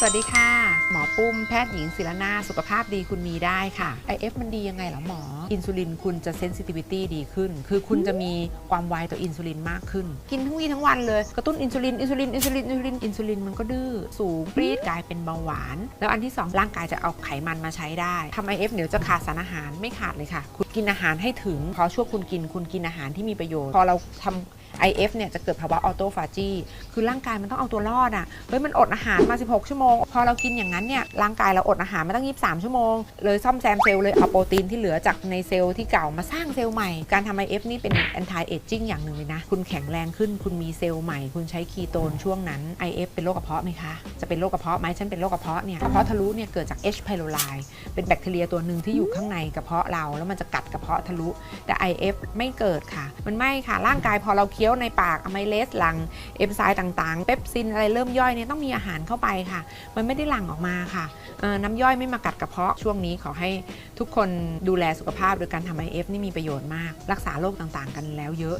สวัสดีค่ะ หมอปุ้มแพทย์หญิงศิรนาถสุขภาพดีคุณมีได้ค่ะ IF มันดียังไงเหรอหมอ อินซูลินคุณจะเซนซิทิวิตี้ดีขึ้น คือคุณจะมีความไวต่ออินซูลินมากขึ้น กินทั้งวี่ทั้งวันเลย กระตุ้นอินซูลิน อินซูลิน อินซูลิน อินซูลิน อินซูลินมันก็ดื้อ สูงปรีดกลายเป็นเบาหวาน แล้วอันที่สองร่างกายจะเอาไขมันมาใช้ได้ทำ IF เดี๋ยวจะขาดสารอาหารไม่ขาดเลยค่ะ คุณกินอาหารให้ถึงพอช่วงคุณกิน คุณกินอาหารที่มีประโยชน์ พอเราทำ IF เนี่ยจะเกิดภาวะออโตฟาจีคือร่างกายมันต้องเอาตัวรอดอะ เฮ้ยมันอดอาหารมา 16 ชั่วโมง พอเรากินอย่างนั้นเนี่ยร่างกายเราอดอาหารมาตั้ง 23 ชั่วโมง เลยซ่อมแซมเซลล์เลยเอาโปรตีนที่เหลือจากในเซลล์ที่เก่ามาสร้างเซลล์ใหม่ การทำ IF นี่เป็น anti aging อย่างหนึ่งเลยนะ คุณแข็งแรงขึ้น คุณมีเซลล์ใหม่ คุณใช้คีโตนช่วงนั้น IF เป็นโรคกระเพาะไหมคะ จะเป็นโรคกระเพาะไหมฉันเป็นโรคกระเพาะเนี่ย กระเพาะทะลุเนี่ยเกิดจาก H. pylori เป็นแบคทีเรียตัวหนึ่งที่อยู่ข้างในกระเพาะเรา แล้วมันจะกัดกระเพาะทะลุ แต่ IF ไม่เกิดค่ะ มันไม่ค่ะ ร่างกายพอเราเคียวในปากอะไมเลสหลังเอนไซม์ต่างๆ เปปซินอะไรเริ่มย่อยเนี่ยต้องมีอาหารเข้าไปค่ะ มันไม่ได้หลั่งออกมาค่ะน้ำย่อยไม่มากัดกระเพาะช่วงนี้ขอให้ทุกคนดูแลสุขภาพโดยการทำไอเอฟนี่มีประโยชน์มาก รักษาโรคต่างๆ กันแล้วเยอะ